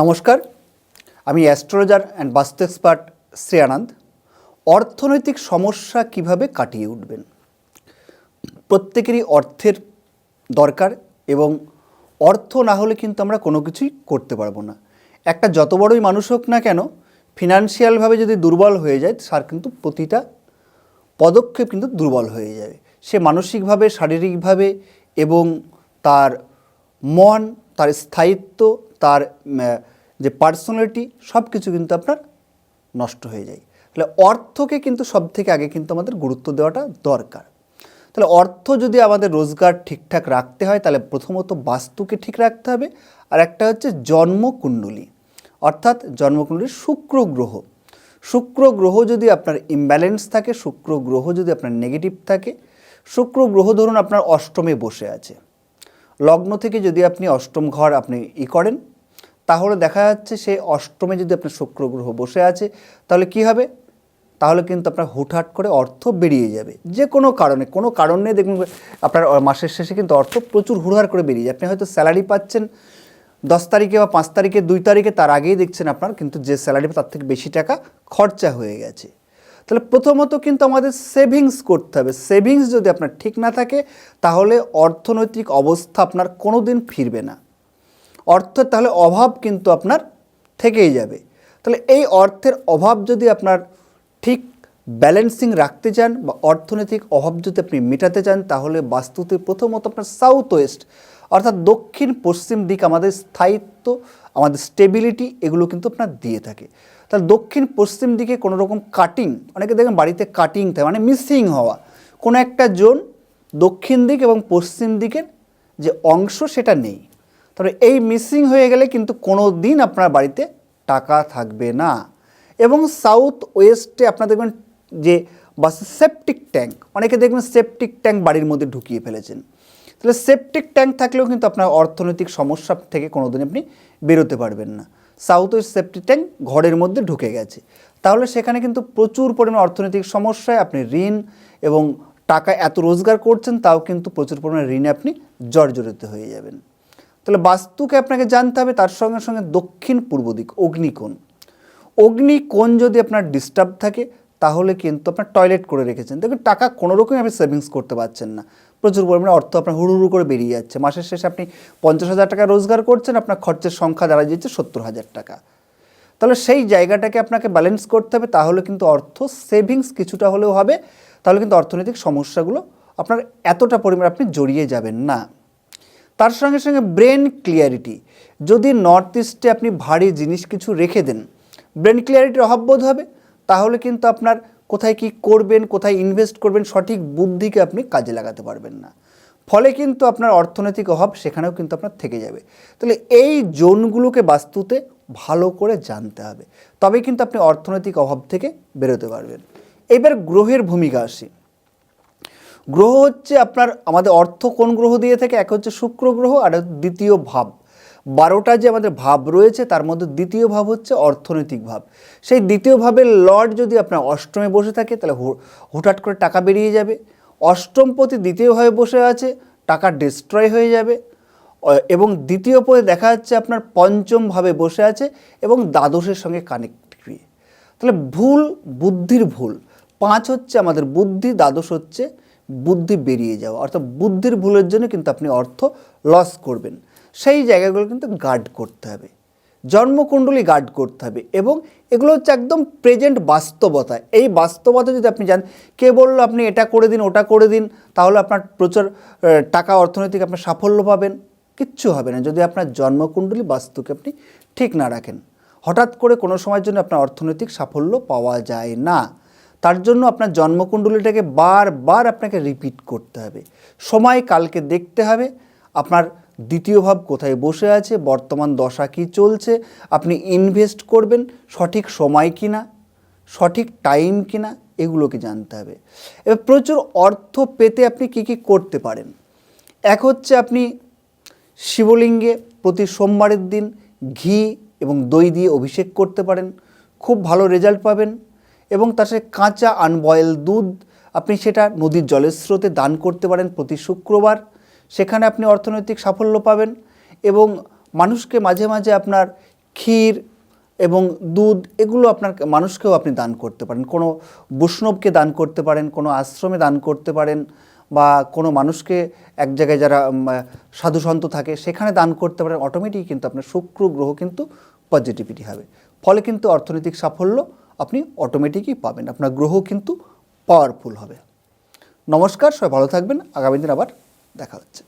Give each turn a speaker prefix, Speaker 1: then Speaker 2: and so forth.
Speaker 1: নমস্কার, আমি astrologer and vastu expert Shri Anand. অর্থনৈতিক সমস্যা কীভাবে কাটিয়ে উঠবেন? প্রত্যেকেরই অর্থের দরকার এবং অর্থ না হলে কিন্তু আমরা কোনো কিছুই করতে পারব না। একটা যত বড়ই মানুষ হোক না কেন ফিনান্সিয়ালভাবে যদি দুর্বল হয়ে যায়, তার কিন্তু প্রতিটা পদক্ষেপ কিন্তু দুর্বল হয়ে যাবে। সে মানসিকভাবে, শারীরিকভাবে এবং তার মন তার স্থায়িত্ব, তার যে পার্সোনালিটি সব কিছু কিন্তু আপনার নষ্ট হয়ে যায়। তাহলে অর্থকে কিন্তু সব থেকে আগে কিন্তু আমাদের গুরুত্ব দেওয়াটা দরকার। তাহলে অর্থ যদি আমাদের রোজগার ঠিকঠাক রাখতে হয়, তাহলে প্রথমত বাস্তুকে ঠিক রাখতে হবে। আর একটা হচ্ছে জন্মকুণ্ডলী। অর্থাৎ জন্মকুণ্ডলী শুক্র গ্রহ। শুক্র গ্রহ যদি আপনার ইমব্যালেন্স থাকে, শুক্র গ্রহ যদি আপনার নেগেটিভ থাকে, শুক্র গ্রহ ধরুন আপনার অষ্টমে বসে আছে। লগ্ন থেকে যদি আপনি অষ্টম ঘর আপনি ই করেন, তাহলে দেখা যাচ্ছে সে অষ্টমে যদি আপনার শুক্র গ্রহ বসে আছে, তাহলে কি হবে? তাহলে কিন্তু আপনার হুটহাট করে অর্থ বেরিয়ে যাবে। যে কোনো কারণে, কোনো কারণ নেই, দেখুন, আপনার মাসের শেষে কিন্তু অর্থ প্রচুর হুড়হাড় করে বেরিয়ে যায়। আপনি হয়তো স্যালারি পাচ্ছেন দশ তারিখে বা পাঁচ তারিখে, দুই তারিখে, তার আগেই দেখছেন আপনার কিন্তু যে স্যালারি, তার থেকে বেশি টাকা খরচা হয়ে গেছে। তাহলে প্রথমত কিন্তু আমাদের সেভিংস করতে হবে। সেভিংস যদি আপনার ঠিক না থাকে, তাহলে অর্থনৈতিক অবস্থা আপনার কোনো দিন ফিরবে না। অর্থের তাহলে অভাব কিন্তু আপনার থেকেই যাবে। তাহলে এই অর্থের অভাব যদি আপনার ঠিক ব্যালেন্সিং রাখতে চান বা অর্থনৈতিক অভাব যদি আপনি মেটাতে চান, তাহলে বাস্তুতে প্রথমত আপনার সাউথ ওয়েস্ট অর্থাৎ দক্ষিণ পশ্চিম দিক আমাদের স্থায়িত্ব, আমাদের স্টেবিলিটি এগুলো কিন্তু আপনার দিয়ে থাকে। তাহলে দক্ষিণ পশ্চিম দিকে কোনো রকম কাটিং অনেকে দেখেন বাড়িতে কাটিং থাকে মানে মিসিং হওয়া। কোনো একটা জোন দক্ষিণ দিক এবং পশ্চিম দিকের যে অংশ সেটা নেই। তবে এই মিসিং হয়ে গেলে কিন্তু কোনো দিন আপনার বাড়িতে টাকা থাকবে না। এবং সাউথ ওয়েস্টে আপনার দেখবেন যে বাসে সেপটিক ট্যাঙ্ক অনেকে দেখবেন সেপটিক ট্যাঙ্ক বাড়ির মধ্যে ঢুকিয়ে ফেলেছেন। তাহলে সেপটিক ট্যাঙ্ক থাকলেও কিন্তু আপনার অর্থনৈতিক সমস্যা থেকে কোনো দিন আপনি বেরোতে পারবেন না। সাউথ ওয়েস্ট সেফটি ট্যাঙ্ক ঘরের মধ্যে ঢুকে গেছে। তাহলে সেখানে কিন্তু প্রচুর পরিমাণ অর্থনৈতিক সমস্যায় আপনি ঋণ এবং টাকা এত রোজগার করছেন, তাও কিন্তু প্রচুর পরিমাণে ঋণে আপনি জর্জরিত হয়ে যাবেন। তাহলে বাস্তুকে আপনাকে জানতে হবে, তার সঙ্গে সঙ্গে দক্ষিণ পূর্ব দিক, অগ্নিকোণ। অগ্নিকোণ যদি আপনার ডিস্টার্ব থাকে তাহলে কিন্তু আপনার টয়লেট করে রেখেছেন। দেখুন, টাকা কোনো রকমই আপনি সেভিংস করতে পারছেন না। প্রচুর পরিমাণে অর্থ আপনার হুড়ু হুড়ু করে বেরিয়ে যাচ্ছে। মাসের শেষে আপনি পঞ্চাশ হাজার টাকা রোজগার করছেন, আপনার খরচের সংখ্যা দাঁড়ায় যাচ্ছে সত্তর হাজার টাকা। তাহলে সেই জায়গাটাকে আপনাকে ব্যালেন্স করতে হবে, তাহলে কিন্তু অর্থ সেভিংস কিছুটা হলেও হবে। তাহলে কিন্তু অর্থনৈতিক সমস্যাগুলো আপনার এতটা পরিমাণ আপনি জড়িয়ে যাবেন না। তার সঙ্গে সঙ্গে ব্রেন ক্লিয়ারিটি যদি নর্থ ইস্টে আপনি ভারী জিনিস কিছু রেখে দেন ব্রেন ক্লিয়ারিটির অভাব বোধ হবে? তাহলে কিন্তু আপনার কোথায় কি করবেন, কোথায় ইনভেস্ট করবেন, সঠিক বুদ্ধিকে আপনি কাজে লাগাতে পারবেন না। ফলে কিন্তু আপনার অর্থনৈতিক অভাব সেখানেও কিন্তু আপনার থেকে যাবে। তাহলে এই জোনগুলোকে বাস্তুতে ভালো করে জানতে হবে। তবেই কিন্তু আপনি অর্থনৈতিক অভাব থেকে বেরোতে পারবেন। এবার গ্রহের ভূমিকা আসি। গ্রহ হচ্ছে আপনার, আমাদের অর্থ কোন গ্রহ দিয়ে থাকে? এক হচ্ছে শুক্র গ্রহ, আর দ্বিতীয় ভাব। বারোটা যে আমাদের ভাব রয়েছে, তার মধ্যে দ্বিতীয় ভাব হচ্ছে অর্থনৈতিক ভাব। সেই দ্বিতীয় ভাবের লর্ড যদি আপনার অষ্টমে বসে থাকে, তাহলে হুটহাট করে টাকা বেরিয়ে যাবে। অষ্টম অষ্টমপতি দ্বিতীয়ভাবে বসে আছে, টাকা ডিস্ট্রয় হয়ে যাবে। এবং দ্বিতীয় পদে দেখা যাচ্ছে আপনার পঞ্চমভাবে বসে আছে এবং দ্বাদশের সঙ্গে কানেক্ট তাহলে ভুল বুদ্ধির ভুল। পাঁচ হচ্ছে আমাদের বুদ্ধি, দ্বাদশ হচ্ছে বুদ্ধি বেরিয়ে যাওয়া। অর্থাৎ বুদ্ধির ভুলের জন্য কিন্তু আপনি অর্থ লস করবেন। সেই জায়গাগুলো কিন্তু গার্ড করতে হবে। জন্মকুণ্ডলী গার্ড করতে হবে এবং এগুলো হচ্ছে একদম প্রেজেন্ট বাস্তবতা। এই বাস্তবতা যদি আপনি জান কে বলল আপনি এটা করে দিন, ওটা করে দিন, তাহলে আপনার প্রচুর টাকা অর্থনৈতিক আপনার সাফল্য পাবেন। কিচ্ছু হবে না। যদি আপনার জন্মকুণ্ডলী বাস্তুকে আপনি ঠিক না রাখেন, হঠাৎ করে কোনো সময়ের জন্য আপনার অর্থনৈতিক সাফল্য পাওয়া যায় না। তার জন্য আপনার জন্মকুণ্ডলীটাকে বারবার আপনাকে রিপিট করতে হবে। সময় কালকে দেখতে হবে, আপনার দ্বিতীয় ভাব কোথায় বসে আছে? বর্তমান দশা কী চলছে? আপনি ইনভেস্ট করবেন সঠিক সময় কি না সঠিক টাইম কিনা? এগুলোকে জানতে হবে। এবার প্রচুর অর্থ পেতে আপনি কী কী করতে পারেন? এক হচ্ছে আপনি শিবলিঙ্গে প্রতি সোমবারের দিন ঘি এবং দই দিয়ে অভিষেক করতে পারেন। খুব ভালো রেজাল্ট পাবেন এবং তার সাথে কাঁচা আনবয়েল দুধ আপনি সেটা নদীর জলের স্রোতে দান করতে পারেন প্রতি শুক্রবার। সেখানে আপনি অর্থনৈতিক সাফল্য পাবেন এবং মানুষকে মাঝে মাঝে আপনার ক্ষীর এবং দুধ এগুলো আপনার মানুষকেও আপনি দান করতে পারেন। কোনো বৈষ্ণবকে দান করতে পারেন, কোনো আশ্রমে দান করতে পারেন বা কোনো মানুষকে এক জায়গায় যারা সাধু সন্ত থাকে সেখানে দান করতে পারেন। অটোমেটিক কিন্তু আপনার শুক্র গ্রহ কিন্তু পজিটিভিটি হবে। ফলে কিন্তু অর্থনৈতিক সাফল্য আপনি অটোমেটিকই পাবেন। আপনার গ্রহ কিন্তু পাওয়ারফুল হবে। নমস্কার, সবাই ভালো থাকবেন। আগামী দিন আবার দেখা হচ্ছে।